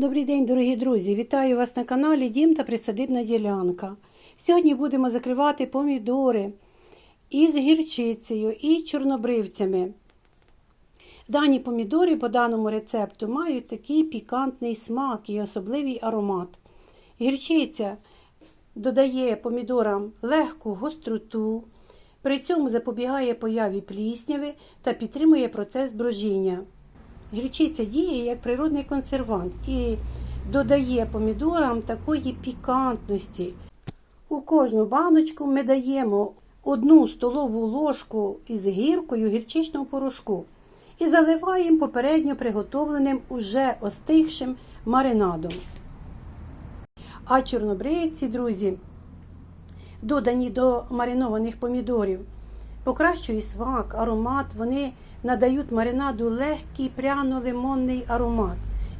Добрий день, дорогі друзі! Вітаю вас на каналі Дім та Присадибна ділянка. Сьогодні будемо закривати помідори із гірчицею і чорнобривцями. Дані помідори по даному рецепту мають такий пікантний смак і особливий аромат. Гірчиця додає помідорам легку гостроту, при цьому запобігає появі плісняви та підтримує процес брожіння. Гірчиця діє як природний консервант і додає помідорам такої пікантності. У кожну баночку ми даємо одну столову ложку із гіркою гірчичного порошку і заливаємо попередньо приготовленим уже остигшим маринадом. А чорнобривці, друзі, додані до маринованих помідорів, покращують смак, аромат, вони надають маринаду легкий пряно-лимонний аромат,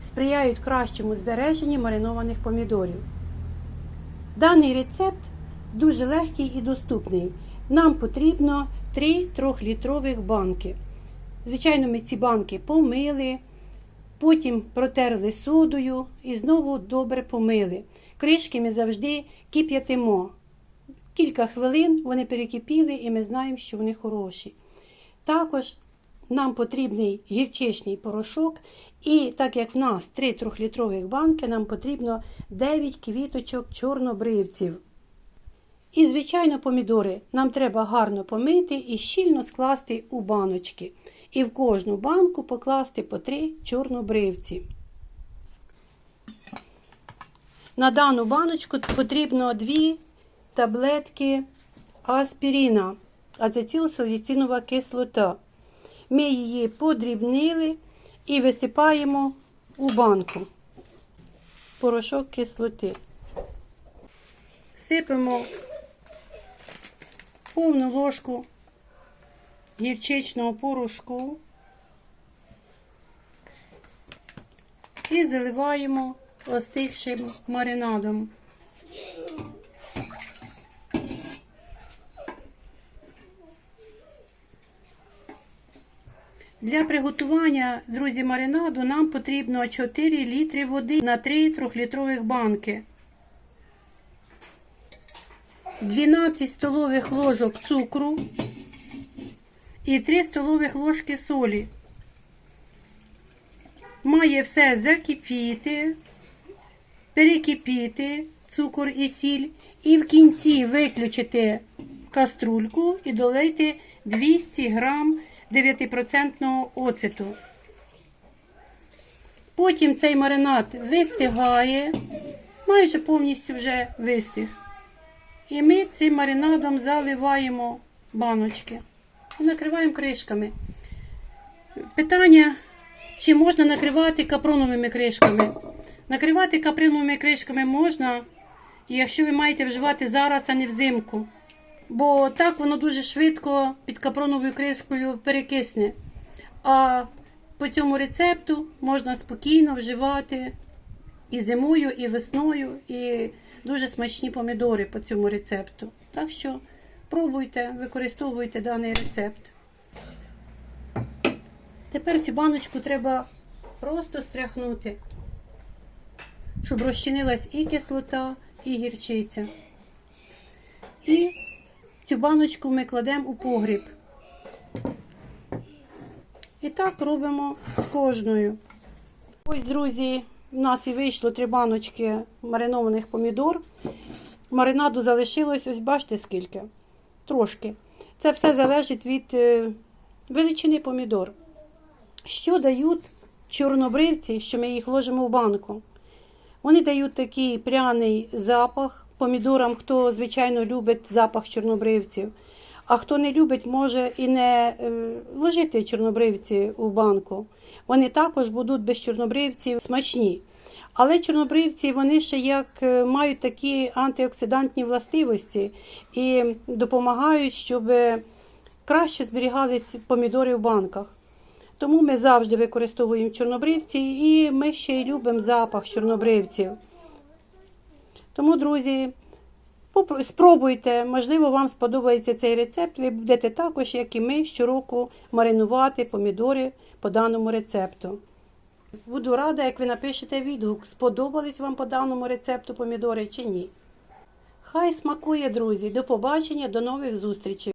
сприяють кращому збереженню маринованих помідорів. Даний рецепт дуже легкий і доступний. Нам потрібно 3 трьохлітрових банки. Звичайно, ми ці банки помили, потім протерли содою і знову добре помили. Кришки ми завжди кип'ятимо. Кілька хвилин вони перекипіли і ми знаємо, що вони хороші. Також нам потрібний гірчичний порошок, і так як в нас 3 трьохлітрових банки, нам потрібно 9 квіточок чорнобривців. І, звичайно, помідори нам треба гарно помити і щільно скласти у баночки. І в кожну банку покласти по 3 чорнобривці. На дану баночку потрібно 2 таблетки аспіріна, ацетилсаліцинова кислота. Ми її подрібнили і висипаємо у банку порошок кислоти. Сипемо повну ложку гірчичного порошку і заливаємо остигшим маринадом. Для приготування, друзі, маринаду нам потрібно 4 літри води на 3 трьохлітрових банки. 12 столових ложок цукру і 3 столових ложки солі. Має все закипіти, перекипіти цукор і сіль, і в кінці виключити каструльку і долити 200 грам 9% оцету. Потім цей маринад вистигає, майже повністю вже вистиг. І ми цим маринадом заливаємо баночки і накриваємо кришками. Питання, чи можна накривати капроновими кришками? Накривати капроновими кришками можна, якщо ви маєте вживати зараз, а не взимку. Бо так воно дуже швидко під капроновою кришкою перекисне. А по цьому рецепту можна спокійно вживати і зимою, і весною, і дуже смачні помідори по цьому рецепту. Так що пробуйте, використовуйте даний рецепт. Тепер цю баночку треба просто стряхнути, щоб розчинилась і кислота, і гірчиця. І цю баночку ми кладемо у погріб. І так робимо з кожною. Ось, друзі, в нас і вийшло три баночки маринованих помідор. Маринаду залишилось, ось бачите скільки. Трошки. Це все залежить від е, величини помідор. Що дають чорнобривці, що ми їх ложимо в банку? Вони дають такий пряний запах помідорам, хто, звичайно, любить запах чорнобривців. А хто не любить, може і не е, ложити чорнобривці у банку. Вони також будуть без чорнобривців смачні. Але чорнобривці вони ще як е, мають такі антиоксидантні властивості і допомагають, щоб краще зберігались помідори в банках. Тому ми завжди використовуємо чорнобривці і ми ще й любимо запах чорнобривців. Тому, друзі, спробуйте, можливо, вам сподобається цей рецепт. Ви будете також, як і ми, щороку маринувати помідори по даному рецепту. Буду рада, як ви напишете відгук, сподобались вам по даному рецепту помідори чи ні. Хай смакує, друзі. До побачення, до нових зустрічей.